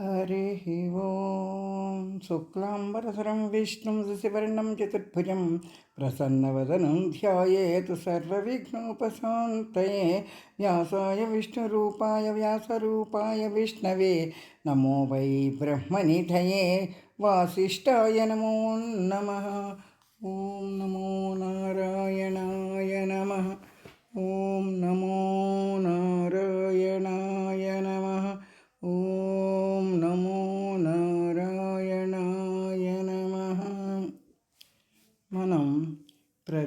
हरिः ॐ शुक्लाम्बरधरं विष्णुं शशिवर्णं चतुर्भुजं प्रसन्नवदनं ध्यायेतु सर्वविघ्नोपशान्तये व्यासाय विष्णुरूपाय व्यासरूपाय विष्णवे नमो वै ब्रह्मनिधये वासिष्ठाय नमो नमः ॐ नमो नारायणाय नमः ॐ नमो नारायणाय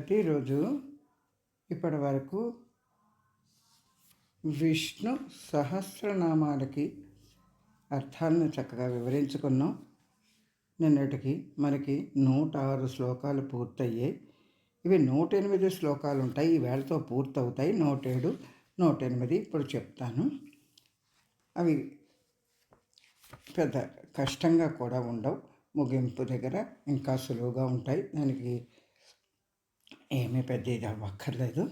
ప్రతిరోజు ఇప్పటి వరకు విష్ణు సహస్రనామాలకి అర్థాలను చక్కగా వివరించుకున్నాం. నిన్నటికి మనకి నూట ఆరు శ్లోకాలు పూర్తయ్యాయి. ఇవి నూట ఎనిమిది శ్లోకాలు ఉంటాయి. ఈ వేళతో పూర్తవుతాయి. నూట ఏడు నూట ఎనిమిది ఇప్పుడు చెప్తాను. అవి పెద్ద కష్టంగా కూడా ఉండవు. ముగింపు దగ్గర ఇంకా సులువుగా ఉంటాయి. దానికి ఏమీ పెద్ద ఇది అవ్వక్కర్లేదు.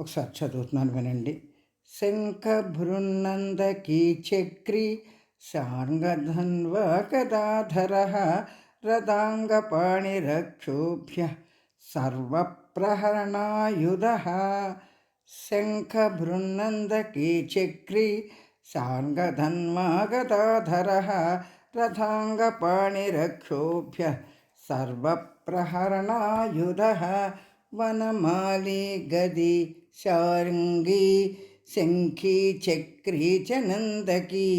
ఒకసారి చదువుతున్నాను వినండి. శంఖభృన్నందకీ చక్రి సాంగధన్వకదాధర రదాంగపాణిరక్షోభ్య సర్వప్రహరణాయుధ శంఖభృన్నందకీ చక్రి సాంగధన్వాగదాధర రథాంగపాణిరక్షోభ్య సర్వప్రహరణాయుధ వనమాలి గది శారంగి శంఖి చక్రీ చనందకి.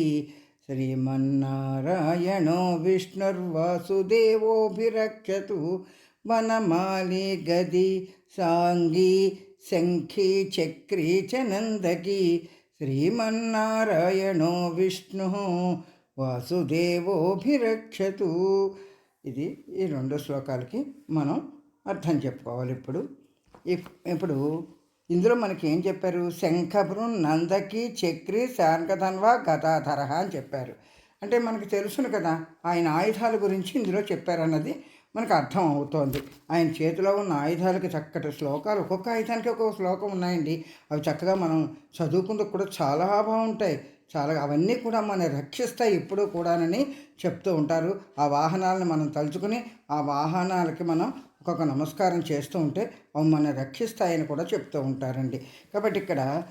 శ్రీమన్నారాయణో విష్ణుర్వాసుదేవోభిరక్షతు వనమాలి గది సాంగి శంఖి చక్రీ చనందకి. శ్రీమన్నారాయణో విష్ణు వాసుదేవోభిరక్షతు. ఇది ఈ రెండు శ్లోకాలకి మనం అర్థం చెప్పుకోవాలి ఇప్పుడు. ఇప్పుడు ఇందులో మనకి ఏం చెప్పారు? శంఖభృం నందకి చక్రి శాంకధన్వ గదాధర అని చెప్పారు. అంటే మనకు తెలుసును కదా ఆయన ఆయుధాల గురించి ఇందులో చెప్పారన్నది మనకు అర్థం అవుతోంది. ఆయన చేతిలో ఉన్న ఆయుధాలకి చక్కటి శ్లోకాలు ఒక్కొక్క ఆయుధానికి ఒక్కొక్క శ్లోకం ఉన్నాయండి. అవి చక్కగా మనం చదువుకుందుకు కూడా చాలా బాగుంటాయి. చాలా అవన్నీ కూడా మన రక్షిస్తాయి ఎప్పుడూ కూడానని చెప్తూ ఉంటారు. ఆ వాహనాలను మనం తలుచుకుని ఆ వాహనాలకి మనం ఒక్కొక్క నమస్కారం చేస్తూ ఉంటే అవి మన రక్షిస్తాయని కూడా చెప్తూ ఉంటారండి. కాబట్టి ఇక్కడ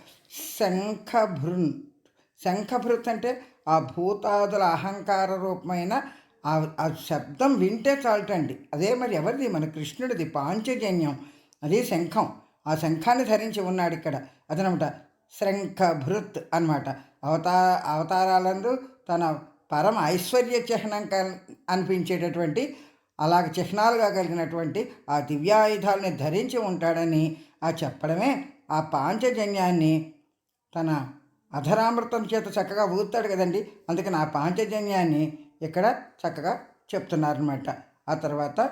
శంఖభృన్ శంఖభృత్ అంటే ఆ భూతాదుల అహంకార రూపమైన ఆ శబ్దం వింటే చాలటండి. అదే మరి ఎవరిది? మన కృష్ణుడిది పాంచజన్యం. అదే శంఖం. ఆ శంఖాన్ని ధరించి ఉన్నాడు ఇక్కడ. అదనమాట శంఖభృత్ అనమాట అవతార అవతారాలందు తన పరమ ఐశ్వర్య చిహ్నం అనిపించేటటువంటి అలాగ చిహ్నాలుగా కలిగినటువంటి ఆ దివ్యాయుధాలని ధరించి ఉంటాడని ఆ చెప్పడమే ఆ పాంచజన్యాన్ని తన అధరామృతం చేత చక్కగా ఊతాడు కదండి. అందుకని ఆ పాంచజన్యాన్ని ఇక్కడ చక్కగా చెప్తున్నారనమాట ఆ తర్వాత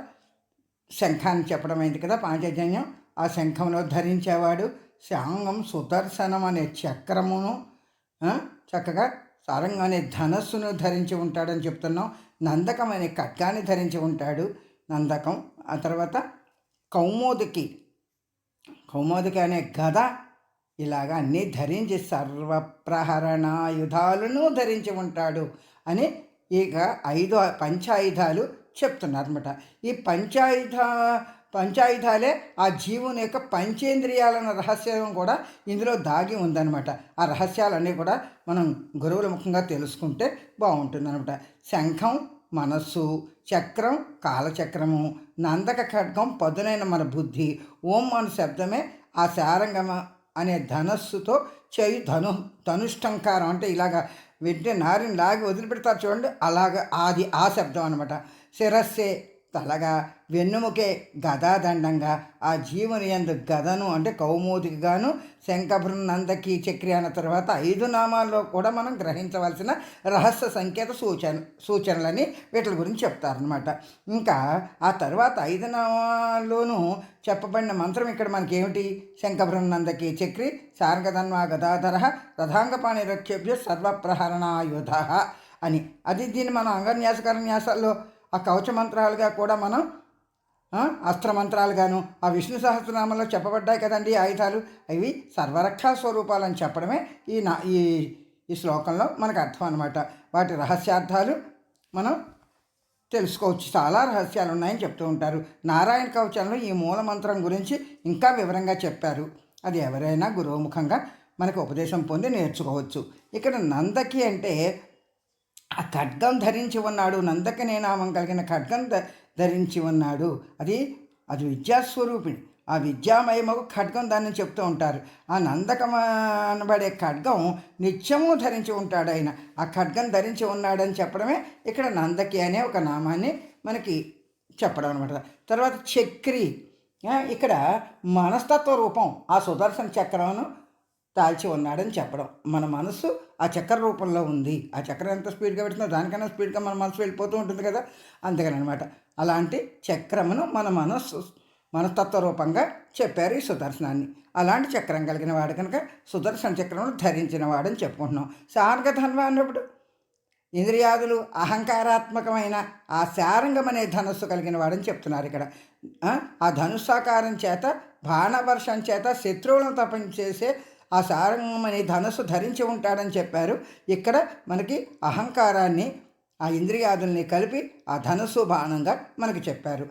శంఖాన్ని చెప్పడం అయింది కదా పాంచజన్యం. ఆ శంఖంలో ధరించేవాడు శాంగం సుదర్శనం అనే చక్రమును చక్కగా సారంగానే ధనస్సును ధరించి ఉంటాడని చెప్తున్నాం. నందకం అనే ఖడ్గాన్ని ధరించి ఉంటాడు నందకం. ఆ తర్వాత కౌమోదికి. కౌమోదికి అనే గద ఇలాగా అన్నీ ధరించి సర్వప్రహరణాయుధాలను ధరించి ఉంటాడు అని ఇక ఐదు పంచాయుధాలు చెప్తున్నారనమాట ఈ పంచాయుధ పంచాయుధాలే ఆ జీవుని యొక్క పంచేంద్రియాలన్న రహస్యం కూడా ఇందులో దాగి ఉందన్నమాట. ఆ రహస్యాలన్నీ కూడా మనం గురువుల ముఖంగా తెలుసుకుంటే బాగుంటుందన్నమాట. శంఖం మనస్సు చక్రం కాలచక్రము నందక ఖడ్గం పదునైన మన బుద్ధి ఓం అను శబ్దమే ఆ శారంగమ అనే ధనస్సుతో చేయి ధను ధనుష్టంకారం అంటే ఇలాగా వెంటనే నారిని లాగి వదిలిపెడతారు చూడండి అలాగ అది ఆ శబ్దం అనమాట శిరస్సే తలగా వెన్నుముకే గదాదండంగా ఆ జీవుని ఎందు గదను అంటే కౌమోదిగాను శంఖభృన్నందకి చక్రి అన్న తర్వాత ఐదు నామాల్లో కూడా మనం గ్రహించవలసిన రహస్య సంకేత సూచన సూచనలని వీటి గురించి చెప్తారనమాట ఇంకా ఆ తర్వాత ఐదు నామాల్లోనూ చెప్పబడిన మంత్రం ఇక్కడ మనకి ఏమిటి శంఖభృన్నందకి చక్రి శార్గధన్వా గదాధర రథాంగపాణి రక్షేభ్య సర్వప్రహరణాయుధ అని. అది దీన్ని మనం అంగన్యాసకర న్యాసాల్లో ఆ కవచ మంత్రాలుగా కూడా మనం అస్త్రమంత్రాలుగాను ఆ విష్ణు సహస్రనామంలో చెప్పబడ్డాయి కదండి ఆయుధాలు. అవి సర్వరక్షా స్వరూపాలని చెప్పడమే ఈ నా ఈ ఈ శ్లోకంలో మనకు అర్థం అనమాట వాటి రహస్యార్థాలు మనం తెలుసుకోవచ్చు. చాలా రహస్యాలు ఉన్నాయని చెప్తూ ఉంటారు. నారాయణ కవచంలో ఈ మూలమంత్రం గురించి ఇంకా వివరంగా చెప్పారు. అది ఎవరైనా గురువుముఖంగా మనకు ఉపదేశం పొంది నేర్చుకోవచ్చు. ఇక్కడ నందకి అంటే ఆ ఖడ్గం ధరించి ఉన్నాడు నందకనే నామం కలిగిన ఖడ్గం ధరించి ఉన్నాడు. అది అది విద్యాస్వరూపిణి. ఆ విద్యామయమకు ఖడ్గం దాన్ని చెప్తూ ఉంటారు. ఆ నందకమనబడే ఖడ్గం నిత్యము ధరించి ఉంటాడు ఆయన. ఆ ఖడ్గం ధరించి ఉన్నాడని చెప్పడమే ఇక్కడ నందకి అనే ఒక నామాన్ని మనకి చెప్పడం అనమాట తర్వాత చక్రి. ఇక్కడ మనస్తత్వ రూపం ఆ సుదర్శన చక్రమును దాల్చి ఉన్నాడని చెప్పడం. మన మనస్సు ఆ చక్ర రూపంలో ఉంది. ఆ చక్రం ఎంత స్పీడ్గా పెడుతుందో దానికన్నా స్పీడ్గా మన మనసు వెళ్ళిపోతూ ఉంటుంది కదా! అందుకని అనమాట అలాంటి చక్రమును మన మనస్సు మనస్తత్వ రూపంగా చెప్పారు ఈ సుదర్శనాన్ని. అలాంటి చక్రం కలిగిన వాడు కనుక సుదర్శన చక్రమును ధరించిన వాడని చెప్పుకుంటున్నాం. సార్గ ధన్వ అన్నప్పుడు ఇంద్రియాదులు అహంకారాత్మకమైన ఆ శారంగం అనే ధనుస్సు కలిగిన వాడని చెప్తున్నారు ఇక్కడ. ఆ, ధనుస్సాకారం చేత బాణవర్షం చేత శత్రువులను తప్పించేసే ఆ సారంగమని ధనస్సు ధరించి ఉంటాడని చెప్పారు. ఇక్కడ మనకి అహంకారాన్ని ఆ ఇంద్రియాదుల్ని కలిపి ఆ ధనుస్సు బాణంగా మనకి చెప్పారు.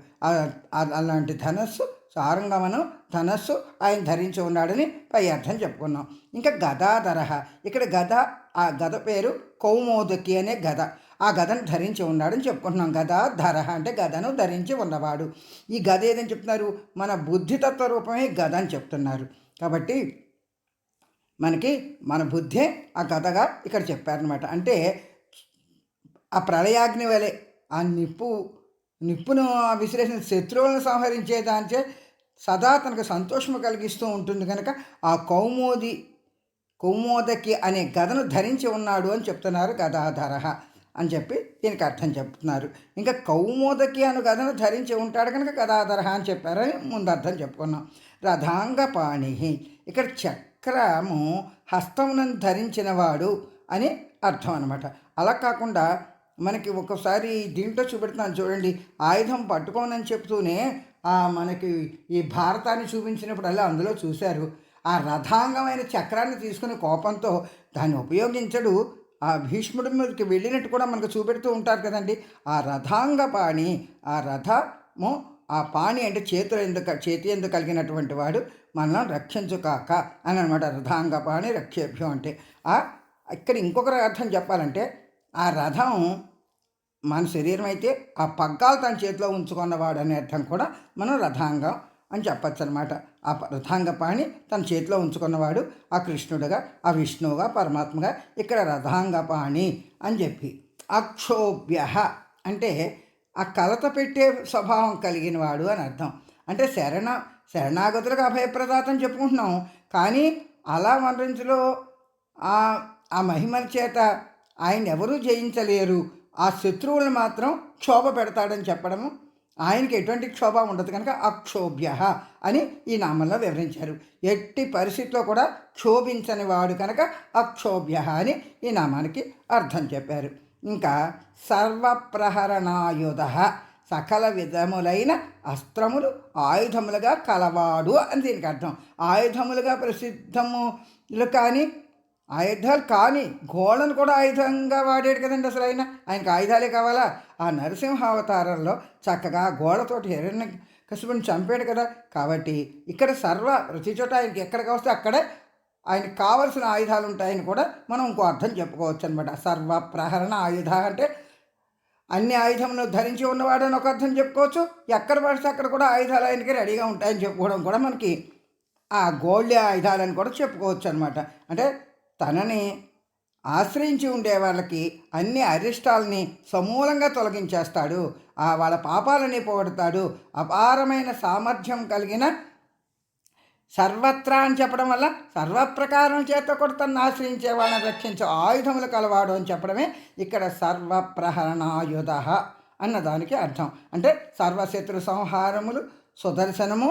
అలాంటి ధనస్సు సారంగమను ధనస్సు ఆయన ధరించి ఉన్నాడని పై అర్థం చెప్పుకున్నాం. ఇంకా గదాధరహ ఇక్కడ గద ఆ గద పేరు కౌమోదకి అనే గద. ఆ గదను ధరించి ఉన్నాడని చెప్పుకుంటున్నాం గదాధరహ అంటే గదను ధరించి ఉన్నవాడు. ఈ గద ఏదని చెప్తున్నారు? మన బుద్ధితత్వ రూపమే గద అని చెప్తున్నారు. కాబట్టి మనకి మన బుద్ధే ఆ కథగా ఇక్కడ చెప్పారనమాట అంటే ఆ ప్రళయాగ్ని వలె ఆ నిప్పు నిప్పును ఆ విశ్లేషణ శత్రువులను సంహరించే దానిచే సదా తనకు సంతోషము కలిగిస్తూ ఉంటుంది కనుక ఆ కౌమోది కౌమోదకి అనే గదను ధరించి ఉన్నాడు అని చెప్తున్నారు గదాధర అని చెప్పి దీనికి అర్థం చెప్తున్నారు. ఇంకా కౌమోదకి అను గదను ధరించి ఉంటాడు కనుక గదాధర అని చెప్పారని ముందు అర్థం చెప్పుకున్నాం. రథాంగపాణి. ఇక్కడ చక్రము హస్తములను ధరించినవాడు అని అర్థం అనమాట అలా కాకుండా మనకి ఒకసారి దీంట్లో చూపెడుతున్నాను చూడండి. ఆయుధం పట్టుకోనని చెప్తూనే ఆ మనకి ఈ భారతాన్ని చూపించినప్పుడల్లా అందులో చూశారు. ఆ రథాంగమైన చక్రాన్ని తీసుకుని కోపంతో దాన్ని ఉపయోగించడు. ఆ భీష్ముడి మీదకి వెళ్ళినట్టు కూడా మనకు చూపెడుతూ ఉంటారు కదండి. ఆ రథాంగ పాణి ఆ రథము ఆ పాణి అంటే చేతులు ఎందుకు చేతి ఎందుకు కలిగినటువంటి వాడు మనల్ని రక్షించుకాక అని అనమాట రథాంగ పాణి రక్షేభ్యం అంటే. ఆ ఇక్కడ ఇంకొక అర్థం చెప్పాలంటే ఆ రథం మన శరీరం అయితే ఆ పగ్గాలు తన చేతిలో ఉంచుకున్నవాడు అనే అర్థం కూడా మనం రథాంగం అని చెప్పచ్చు అనమాట ఆ రథాంగపాణి తన చేతిలో ఉంచుకున్నవాడు ఆ కృష్ణుడుగా ఆ విష్ణువుగా పరమాత్మగా ఇక్కడ రథాంగపాణి అని చెప్పి. అక్షోభ్య అంటే ఆ కలత పెట్టే స్వభావం కలిగిన వాడు అని అర్థం. అంటే శరణ శరణాగతులకు అభయప్రదాతం చెప్పుకుంటున్నాం. కానీ అలా మరణించలో ఆ ఆ మహిమల చేత ఆయన ఎవరూ జయించలేరు. ఆ శత్రువులను మాత్రం క్షోభ పెడతాడని చెప్పడము ఆయనకి ఎటువంటి క్షోభ ఉండదు కనుక అక్షోభ్య అని ఈ నామంలో వివరించారు. ఎట్టి పరిస్థితిలో కూడా క్షోభించని వాడు కనుక అక్షోభ్య అని ఈ నామానికి అర్థం చెప్పారు. ఇంకా సర్వప్రహరణాయుధ సకల విధములైన అస్త్రములు ఆయుధములుగా కలవాడు అని దీనికి అర్థం. ఆయుధములుగా ప్రసిద్ధములు కానీ ఆయుధాలు కానీ గోడను కూడా ఆయుధంగా వాడాడు కదండి అసలు ఆయన. ఆయనకు ఆయుధాలే కావాలా? ఆ నరసింహ అవతారంలో చక్కగా గోళతోటి గోడతోటి హిరణ్య కసుపుని చంపాడు కదా. కాబట్టి ఇక్కడ సర్వ ప్రతి చోట ఆయనకి ఎక్కడికి వస్తే అక్కడే ఆయనకు కావలసిన ఆయుధాలు ఉంటాయని కూడా మనం ఇంకో అర్థం చెప్పుకోవచ్చు అనమాట సర్వ ప్రహరణ ఆయుధ అంటే అన్ని ఆయుధములు ధరించి ఉన్నవాడని ఒక అర్థం చెప్పుకోవచ్చు. ఎక్కడ పడితే అక్కడ కూడా ఆయుధాలు ఆయనకి రెడీగా ఉంటాయని చెప్పుకోవడం కూడా మనకి ఆ గోల్డ్ ఆయుధాలని కూడా చెప్పుకోవచ్చు అనమాట అంటే తనని ఆశ్రయించి ఉండే వాళ్ళకి అన్ని అరిష్టాలని సమూలంగా తొలగించేస్తాడు. ఆ వాళ్ళ పాపాలని పోగొడతాడు. అపారమైన సామర్థ్యం కలిగిన సర్వత్రా అని చెప్పడం వల్ల సర్వప్రకారం చేత కూడా తను ఆశ్రయించే వాళ్ళని రక్షించే ఆయుధములు కలవాడు అని చెప్పడమే ఇక్కడ సర్వప్రహరణాయుధ అన్న దానికి అర్థం. అంటే సర్వశత్రు సంహారములు సుదర్శనము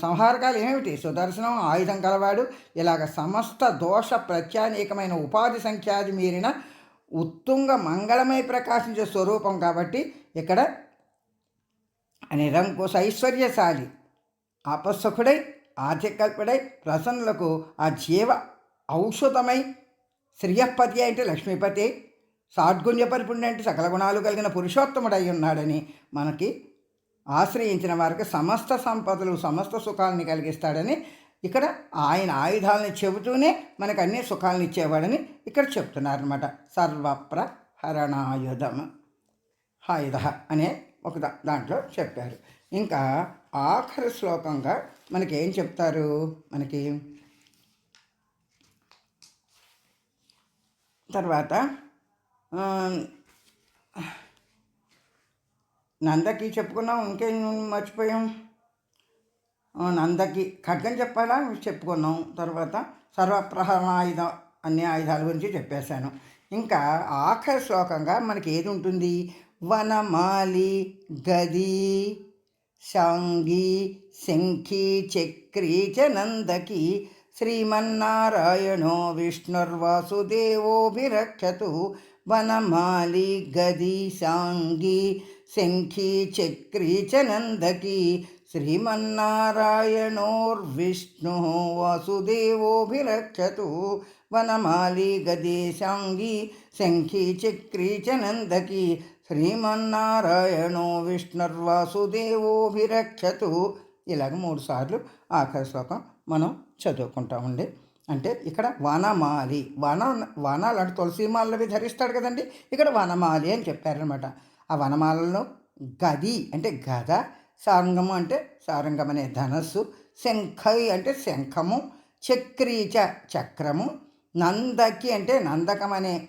సంహారకాలు ఏమిటి? సుదర్శనం ఆయుధం కలవాడు ఇలాగ సమస్త దోష ప్రత్యానేకమైన ఉపాధి సంఖ్యాది మీరిన ఉత్తుంగ మంగళమై ప్రకాశించే స్వరూపం కాబట్టి ఇక్కడ నిరంకుశ ఐశ్వర్యశాలి ఆపస్సుకుడై ఆధికల్పుడై ప్రసన్నులకు ఆ జీవ ఔషధమై శ్రీయపతి అంటే లక్ష్మీపతి సాడ్గుణ్య పరిపుణ్య అంటే సకల గుణాలు కలిగిన పురుషోత్తముడై ఉన్నాడని మనకి ఆశ్రయించిన వారికి సమస్త సంపదలు సమస్త సుఖాలని కలిగిస్తాడని ఇక్కడ ఆయన ఆయుధాలని చెబుతూనే మనకు అన్ని సుఖాలను ఇచ్చేవాడని ఇక్కడ చెప్తున్నారనమాట సర్వప్రహరణాయుధం. ఆయుధ అనే ఒక దాంట్లో చెప్పారు. ఇంకా ఆఖరి శ్లోకంగా మనకి ఏం చెప్తారు? మనకి తర్వాత నందకి చెప్పుకున్నాం ఇంకేం మర్చిపోయాం? నందకి ఖడ్గం చెప్పాలా? చెప్పుకున్నాం. తర్వాత సర్వప్రహరణాయుధం అన్ని ఆయుధాల గురించి చెప్పేశాను. ఇంకా ఆఖరి శ్లోకంగా మనకి ఏది ఉంటుంది వనమాలి గది. శాంగి శంఖీ చక్రీ చ నందకి శ్రీమన్నారాయణో విష్ణుర్వాసుదేవోభిరక్షతు వనమాలి గది శాంగి శంఖీ చక్రీ చ నందకి శ్రీమన్నారాయణోర్విష్ణు వాసుదేవోభిరక్షతు వనమాలి గది శాంగి శంఖీ చక్రీ చ నందకి శ్రీమన్నారాయణో విష్ణుర్వాసుదేవోభిరక్షతు ఇలాగ మూడు సార్లు ఆఖరి శ్లోకం మనం చదువుకుంటామండి అంటే ఇక్కడ వనమాలి వన వానాలు అంటే తులసిమాలవి ధరిస్తాడు కదండి. ఇక్కడ వనమాలి అని చెప్పారనమాట ఆ వనమాలలో గది అంటే గద సారంగము అంటే సారంగం అనే ధనస్సు శంఖై అంటే శంఖము చక్రీచ చక్రము నందకి అంటే నందకం అనే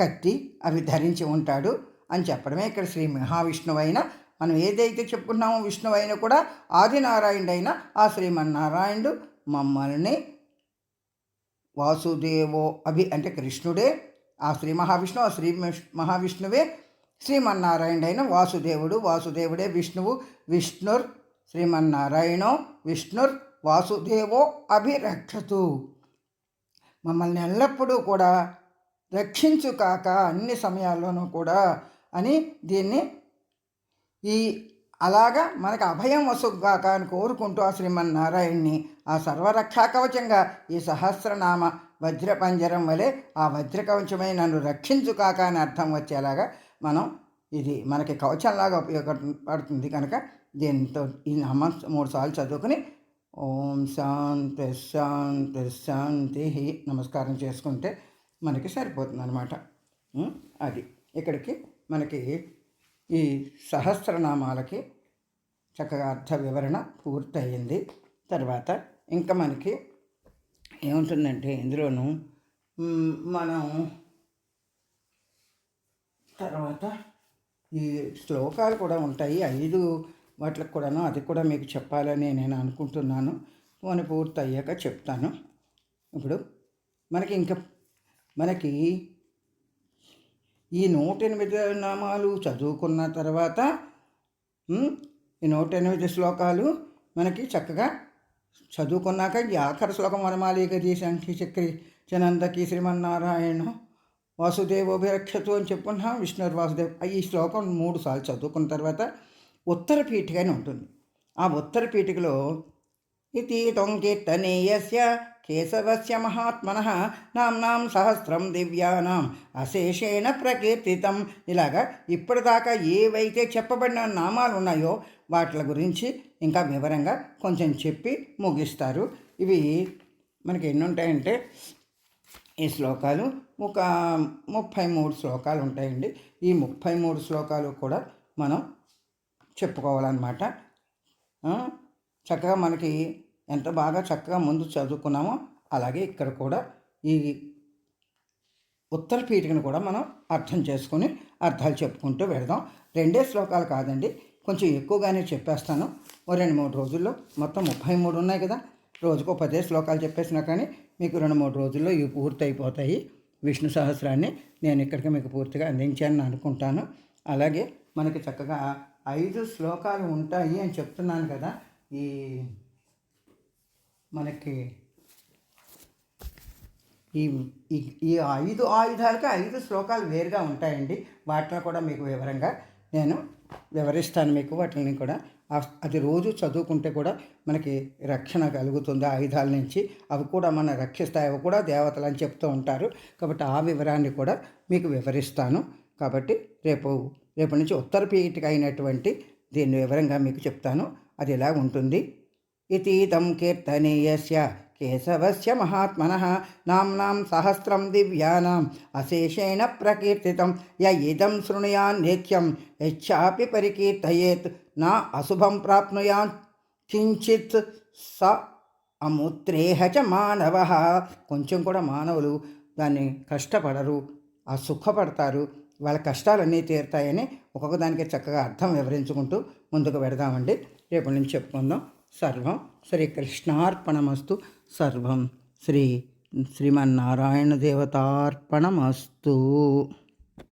కత్తి అవి ధరించి ఉంటాడు అని చెప్పడమే ఇక్కడ శ్రీ మహావిష్ణువైన మనం ఏదైతే చెప్పుకున్నామో విష్ణువైన కూడా ఆదినారాయణుడైన ఆ శ్రీమన్నారాయణుడు మమ్మల్ని వాసుదేవో అభి అంటే కృష్ణుడే ఆ శ్రీ మహావిష్ణువు ఆ శ్రీ మహావిష్ణువే శ్రీమన్నారాయణుడైన వాసుదేవుడు. వాసుదేవుడే విష్ణువు విష్ణుర్ శ్రీమన్నారాయణో విష్ణుర్ వాసుదేవో అభిరక్షతు. మమ్మల్ని ఎల్లప్పుడూ కూడా రక్షించు కాక అన్ని సమయాల్లోనూ కూడా అని దీన్ని ఈ అలాగా మనకు అభయం వసుగాక అని కోరుకుంటూ ఆ శ్రీమన్నారాయణ్ణి ఆ సర్వరక్షా కవచంగా ఈ సహస్రనామ వజ్రపంజరం వలె ఆ వజ్రకవచమై నన్ను రక్షించు కాక అని అర్థం వచ్చేలాగా మనం ఇది మనకి కవచంలాగా ఉపయోగపడుతుంది కనుక దీంతో ఈ నామ మూడు సార్లు చదువుకుని ఓం శాంతి శాంతి శాంతి నమస్కారం చేసుకుంటే మనకి సరిపోతుంది అనమాట అది. ఇక్కడికి మనకి ఈ సహస్రనామాలకి చక్కగా అర్థ వివరణ పూర్తయింది. తర్వాత ఇంకా మనకి ఏముంటుందంటే ఇందులోనూ మనం తర్వాత ఈ శ్లోకాలు కూడా ఉంటాయి. ఐదు వాటికి కూడాను అది కూడా మీకు చెప్పాలని నేను అనుకుంటున్నాను. పూర్తి అయ్యాక చెప్తాను. ఇప్పుడు మనకి ఇంకా మనకి ఈ నూట ఎనిమిది నామాలు చదువుకున్న తర్వాత ఈ నూట ఎనిమిది శ్లోకాలు మనకి చక్కగా చదువుకున్నాక ఈ ఆఖరి శ్లోకం వనమాలి శంఖి చక్రి చనందకి శ్రీమన్నారాయణ వాసుదేవోభిరక్షతు అని చెప్పుకున్నాం విష్ణుర్ వాసుదేవ్ ఈ శ్లోకం మూడు సార్లు చదువుకున్న తర్వాత ఉత్తర పీఠిక అని ఉంటుంది. ఆ ఉత్తర పీఠికలో ఇతి కీర్తనేయస్య కేశవస్య మహాత్మన నామ్నాం సహస్రం దివ్యానాం అశేషేణ ప్రకీర్తితం ఇలాగా ఇప్పటిదాకా ఏవైతే చెప్పబడిన నామాలు ఉన్నాయో వాటి గురించి ఇంకా వివరంగా కొంచెం చెప్పి ముగిస్తారు. ఇవి మనకి ఎన్ని ఉంటాయంటే ఈ శ్లోకాలు ఒక ముప్పై మూడు శ్లోకాలు ఉంటాయండి. ఈ ముప్పై మూడు శ్లోకాలు కూడా మనం చెప్పుకోవాలన్నమాట. చక్కగా మనకి ఎంత బాగా చక్కగా ముందు చదువుకున్నామో అలాగే ఇక్కడ కూడా ఈ ఉత్తర పీఠికను కూడా మనం అర్థం చేసుకొని అర్థాలు చెప్పుకుంటూ వెళదాం. రెండే శ్లోకాలు కాదండి కొంచెం ఎక్కువగానే చెప్పేస్తాను. ఓ రెండు మూడు రోజుల్లో మొత్తం ముప్పై మూడు ఉన్నాయి కదా. రోజుకో పదే శ్లోకాలు చెప్పేసినా కానీ మీకు రెండు మూడు రోజుల్లో ఇవి పూర్తి అయిపోతాయి విష్ణు సహస్రాన్ని నేను ఇక్కడికి మీకు పూర్తిగా అందించానని అనుకుంటాను. అలాగే మనకి చక్కగా ఐదు శ్లోకాలు ఉంటాయి అని చెప్తున్నాను కదా. ఈ మనకి ఈ ఈ- ఈ ఐదు ఆయుధాలకి ఐదు శ్లోకాలు వేరుగా ఉంటాయండి. వాటిని కూడా మీకు వివరంగా నేను వివరిస్తాను మీకు. వాటిని కూడా అది రోజు చదువుకుంటే కూడా మనకి రక్షణ కలుగుతుంది ఆయుధాల నుంచి. అవి కూడా మన రక్షిస్తాయి. అవి కూడా దేవతలు అని చెప్తూ ఉంటారు. కాబట్టి ఆ వివరాన్ని కూడా మీకు వివరిస్తాను. కాబట్టి రేపు రేపు నుంచి ఉత్తర పీఠిక అయినటువంటి దీన్ని వివరంగా మీకు చెప్తాను. అది ఇలా ఉంటుంది? ఇతీతం కీర్తనీయస్య కేశవస్య మహాత్మన నామ్నాం సహస్రం దివ్యానాం అశేషేణ ప్రకీర్తితం య ఇదం శృణుయాన్ నిత్యం యచ్చాపి పరికీర్తయేత్ నా అశుభం ప్రాప్నుయాన్ కించిత్ స అముత్రేహ చ మానవ కొంచెం కూడా మానవులు దాన్ని కష్టపడరు ఆ సుఖపడతారు వాళ్ళ కష్టాలన్నీ తీరుతాయని ఒక్కొక్క దానికి చక్కగా అర్థం వివరించుకుంటూ ముందుకు పెడదామండి. రేపటి నుంచి చెప్పుకుందాం. సర్వం. శ్రీకృష్ణార్పణమస్తు సర్వం. శ్రీ శ్రీమన్నారాయణ దేవతార్పణమస్తు.